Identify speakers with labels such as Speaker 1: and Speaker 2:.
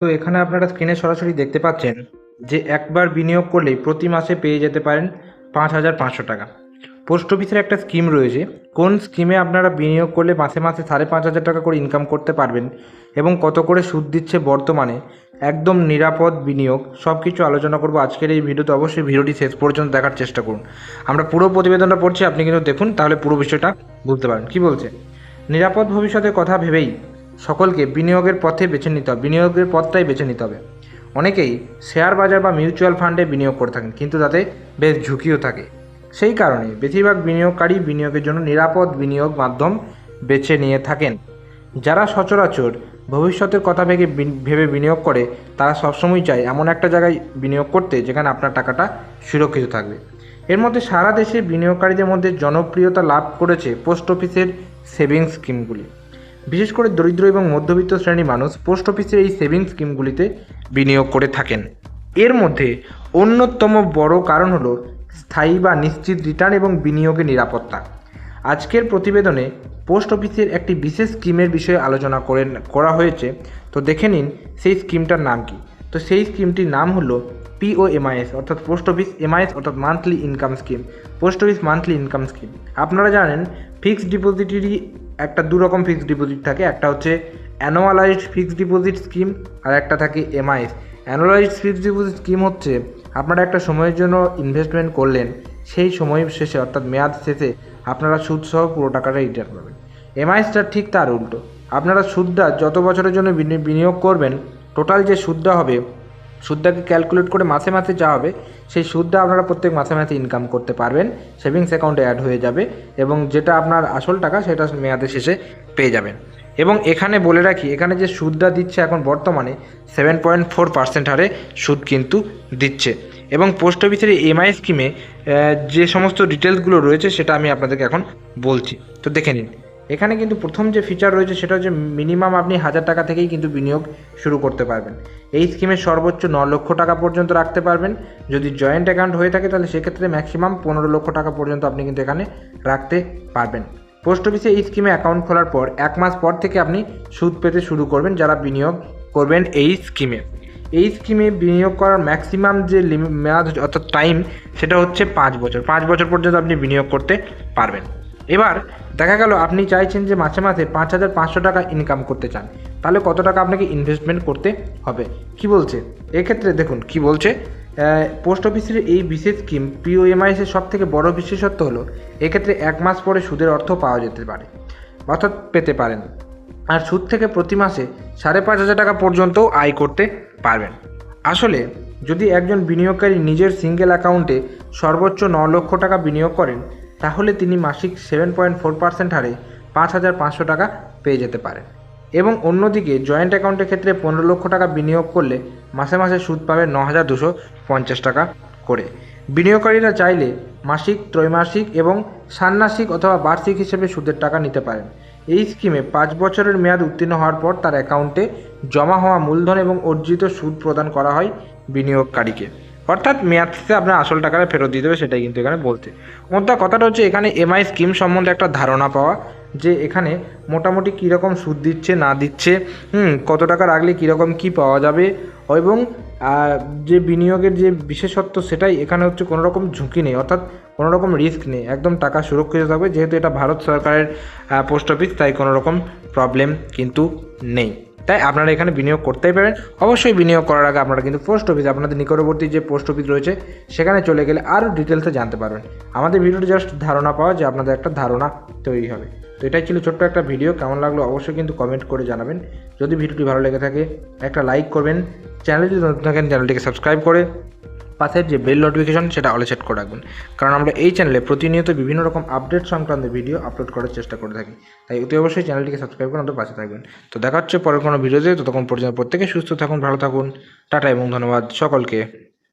Speaker 1: তো এখানে আপনারা স্ক্রিনে সরাসরি দেখতে পাচ্ছেন যে একবার বিনিয়োগ করলেই প্রতি মাসে পেয়ে যেতে পারেন পাঁচ হাজার পাঁচশো টাকা। পোস্ট অফিসের একটা স্কিম রয়েছে। কোন স্কিমে আপনারা বিনিয়োগ করলে মাসে মাসে সাড়ে পাঁচ হাজার টাকা করে ইনকাম করতে পারবেন এবং কত করে সুদ দিচ্ছে বর্তমানে? একদম নিরাপদ বিনিয়োগ। সব কিছু আলোচনা করব আজকের এই ভিডিওতে। অবশ্যই ভিডিওটি শেষ পর্যন্ত দেখার চেষ্টা করুন। আমরা পুরো প্রতিবেদনটা পড়ছি, আপনি কিন্তু দেখুন, তাহলে পুরো বিষয়টা বুঝতে পারেন কি বলছে? নিরাপদ ভবিষ্যতের কথা ভেবেই সকলকে বিনিয়োগের পথে বেছে নিতে হবে, বিনিয়োগের পথটাই বেছে নিতে হবে। অনেকেই শেয়ার বাজার বা মিউচুয়াল ফান্ডে বিনিয়োগ করে থাকেন, কিন্তু তাতে বেশ ঝুঁকিও থাকে। সেই কারণে বেশিরভাগ বিনিয়োগকারী বিনিয়োগের জন্য নিরাপদ বিনিয়োগ মাধ্যম বেছে নিয়ে থাকেন। যারা সচরাচর ভবিষ্যতের কথা ভেবে ভেবে বিনিয়োগ করে, তারা সবসময় চায় এমন একটা জায়গায় বিনিয়োগ করতে যেখানে আপনার টাকাটা সুরক্ষিত থাকবে। এর মধ্যে সারা দেশে বিনিয়োগকারীদের মধ্যে জনপ্রিয়তা লাভ করেছে পোস্ট অফিসের সেভিংস স্কিমগুলি। বিশেষ করে দরিদ্র এবং মধ্যবিত্ত শ্রেণির মানুষ পোস্ট অফিসের এই সেভিংস স্কিমগুলিতে বিনিয়োগ করে থাকেন। এর মধ্যে অন্যতম বড় কারণ হলো স্থায়ী বা নিশ্চিত রিটার্ন এবং বিনিয়োগের নিরাপত্তা। আজকের প্রতিবেদনে পোস্ট অফিসের একটি বিশেষ স্কিমের বিষয়ে আলোচনা করে করা হয়েছে। তো দেখে নিন সেই স্কিমটার নাম কি। তো সেই স্কিমটির নাম হলো পিওএমআইএস অর্থাৎ পোস্ট অফিস এমআইএস অর্থাৎ monthly income scheme. Post office monthly income scheme. আপনারা জানেন ফিক্সড ডিপোজিটেরই একটা দু রকম ফিক্সড ডিপোজিট থাকে, একটা হচ্ছে অ্যানুয়ালাইজড ফিক্সড ডিপোজিট স্কিম আর একটা থাকে MIS annualized fixed deposit scheme হচ্ছে আপনারা একটা সময়ের জন্য ইনভেস্টমেন্ট করলেন, সেই সময় শেষে অর্থাৎ মেয়াদ শেষে আপনারা সুদ সহ পুরো টাকাটা রিটার্ন পাবেন। এমআইএসটা ঠিক তার উল্টো। আপনারা সুদটা যত বছরের জন্য বিনি- বিনিয়োগ করবেন টোটাল যে সুদটা হবে সুদটাকে ক্যালকুলেট করে মাসে মাসে যা হবে, সেই সুদটা আপনারা প্রত্যেক মাসে মাসে ইনকাম করতে পারবেন সেভিংস অ্যাকাউন্টে অ্যাড হয়ে যাবে এবং যেটা আপনার আসল টাকা সেটা মেয়াদের শেষে পেয়ে যাবেন। এবং এখানে বলে রাখি, এখানে যে সুদটা দিচ্ছে এখন বর্তমানে সেভেন পয়েন্ট ফোর পার্সেন্ট হারে সুদ কিন্তু দিচ্ছে। এবং পোস্ট অফিসের এমআই স্কিমে যে সমস্ত ডিটেলসগুলো রয়েছে সেটা আমি আপনাদেরকে এখন বলছি। তো দেখে নিন। এখানে কিন্তু প্রথম যে ফিচার রয়েছে সেটা হচ্ছে মিনিমাম আপনি হাজার টাকা থেকেই কিন্তু বিনিয়োগ শুরু করতে পারবেন। এই স্কিমে সর্বোচ্চ ন লক্ষ টাকা পর্যন্ত রাখতে পারবেন। যদি জয়েন্ট অ্যাকাউন্ট হয়ে থাকে তাহলে সেক্ষেত্রে ম্যাক্সিমাম পনেরো লক্ষ টাকা পর্যন্ত আপনি কিন্তু এখানে রাখতে পারবেন। পোস্ট অফিসে এই স্কিমে অ্যাকাউন্ট খোলার পর এক মাস পর থেকে আপনি সুদ পেতে শুরু করবেন যারা বিনিয়োগ করবেন এই স্কিমে এই স্কিমে বিনিয়োগ করার ম্যাক্সিমাম যে মেয়াদ অর্থাৎ টাইম সেটা হচ্ছে পাঁচ বছর। পাঁচ বছর পর্যন্ত আপনি বিনিয়োগ করতে পারবেন। এবার দেখা গেল আপনি চাইছেন যে মাসে মাসে পাঁচ হাজার পাঁচশো টাকা ইনকাম করতে চান। তাহলে কত টাকা আপনাকে ইনভেস্টমেন্ট করতে হবে? কি বলছে? এক্ষেত্রে দেখুন, কি বলছে? পোস্ট অফিসের এই বিশেষ স্কিম পিওএমআইএস এর সব থেকে বড় বিশেষত্ব হলো, এক্ষেত্রে এক মাস পরে সুদের অর্থ পাওয়া যেতে পারে, অর্থাৎ পেতে পারেন। আর সুদ থেকে প্রতি মাসে সাড়ে পাঁচ হাজার টাকা পর্যন্তও আয় করতে পারবেন। আসলে যদি একজন বিনিয়োগকারী নিজের সিঙ্গেল অ্যাকাউন্টে সর্বোচ্চ ন লক্ষ টাকা বিনিয়োগ করেন তাহলে তিনি মাসিক সেভেন পয়েন্ট ফোর পার্সেন্ট হারে পাঁচ হাজার পাঁচশো টাকা পেয়ে যেতে পারেন। এবং অন্যদিকে জয়েন্ট অ্যাকাউন্টের ক্ষেত্রে পনেরো লক্ষ টাকা বিনিয়োগ করলে মাসে মাসে সুদ পাবে ন হাজার দুশো পঞ্চাশ টাকা করে। বিনিয়োগকারীরা চাইলে মাসিক, ত্রৈমাসিক এবং ষান্মাসিক অথবা বার্ষিক হিসেবে সুদের টাকা নিতে পারেন। এই স্কিমে পাঁচ বছরের মেয়াদ উত্তীর্ণ হওয়ার পর তার অ্যাকাউন্টে জমা হওয়া মূলধন এবং অর্জিত সুদ প্রদান করা হয় বিনিয়োগকারীকে। অর্থাৎ মেয়াদ আপনার আসল টাকাটা ফেরত দিয়ে দেবে সেটাই কিন্তু এখানে বলতে মোদ্দা কথাটা হচ্ছে এখানে এমআই স্কিম সম্বন্ধে একটা ধারণা পাওয়া, যে এখানে মোটামুটি কীরকম সুদ দিচ্ছে, না দিচ্ছে, হুম, কত টাকা রাখলে কীরকম কী পাওয়া যাবে, এবং যে বিনিয়োগের যে বিশেষত্ব, সেটাই এখানে হচ্ছে কোনো রকম ঝুঁকি নেই, অর্থাৎ কোনো রকম রিস্ক নেই, একদম টাকা সুরক্ষিত থাকবে, যেহেতু এটা ভারত সরকারের পোস্ট অফিস, তাই কোনো রকম প্রবলেম কিন্তু নেই। তাই আপনারা এখানে বিনিয়োগ করতেই পারেন। অবশ্যই বিনিয়োগ করার আগে আপনারা কিন্তু পোস্ট অফিস, আপনাদের নিকটবর্তী যে পোস্ট অফিস রয়েছে, সেখানে চলে গেলে আরও ডিটেলসে জানতে পারবেন। আমাদের ভিডিওটি জাস্ট ধারণা পাওয়া যে আপনাদের একটা ধারণা তৈরি হবে। তো এটাই ছিল ছোট্ট একটা ভিডিও, কেমন লাগল অবশ্যই কিন্তু কমেন্ট করে জানাবেন। যদি ভিডিওটি ভালো লেগে থাকে, একটা লাইক করবেন। চ্যানেলটি নতুন থাকেন, চ্যানেলটিকে সাবস্ক্রাইব করে পাশের যে বেল নোটিফিকেশন সেটা অলে সেট করে রাখবেন। কারণ আমরা এই চ্যানেলে প্রতিনিয়ত বিভিন্ন রকম আপডেট সংক্রান্ত ভিডিও আপলোড করার চেষ্টা করে থাকি। তাই অতি অবশ্যই চ্যানেলটিকে সাবস্ক্রাইব করে আমাদের পাশে থাকবেন। তো দেখা হচ্ছে পরের কোনো ভিডিওতে ততক্ষণ পর্যন্ত প্রত্যেকে সুস্থ থাকুন, ভালো থাকুন। টাটা এবং ধন্যবাদ সকলকে।